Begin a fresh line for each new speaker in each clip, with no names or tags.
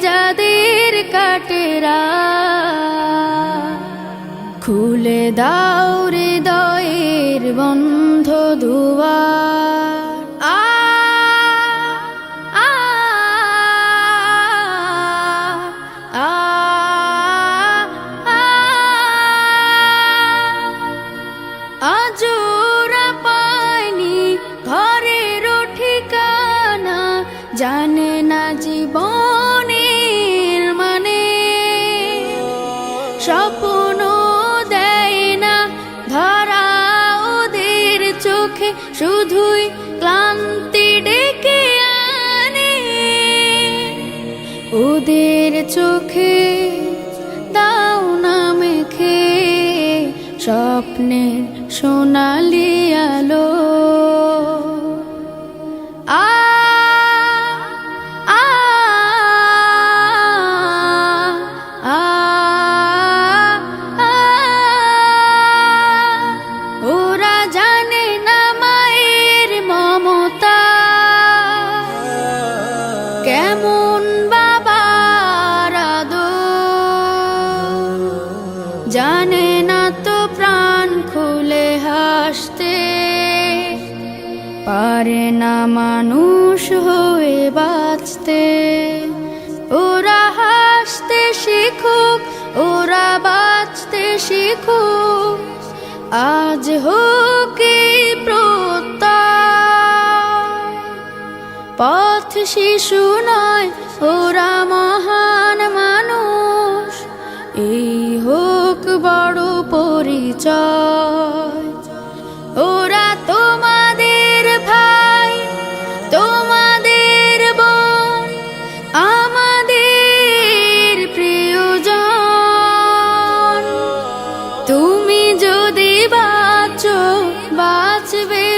যাদের কাটেরা। খুলে দাও হৃদয়ের বন্ধ দুয়ার। স্বপ্ন দেয় না। ধরা ওদের চোখে, শুধুই ক্লান্তি ডেকে আনে। ওদের চোখে দাও না মেখে, স্বপ্নের সোনালি আলো। আ কেমন বাবার জানে না তো প্রাণ খুলে হাসতে। পারে না মানুষ হয়ে বাঁচতে। ওরা হাসতে শিখুক, ওরা বাঁচতে শিখুক। আজ হোক প্রত্যয়। পথ শিশু নয়, ওরা মহান মানুষ। এই হোক বড় পরিচয়। ওরা তোমাদের ভাই, তোমাদের বোন, আমাদের প্রিয়জন। তুমি যদি বাঁচো, বাঁচবে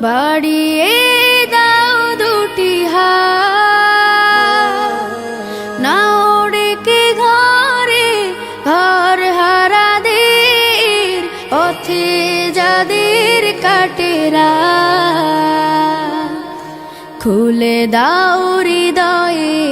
বাড়িয়ে দাও দুটি ডেকে ঘরে ঘর হারাদের পথে যাদের কাটেরা খুলে দাও হৃদয়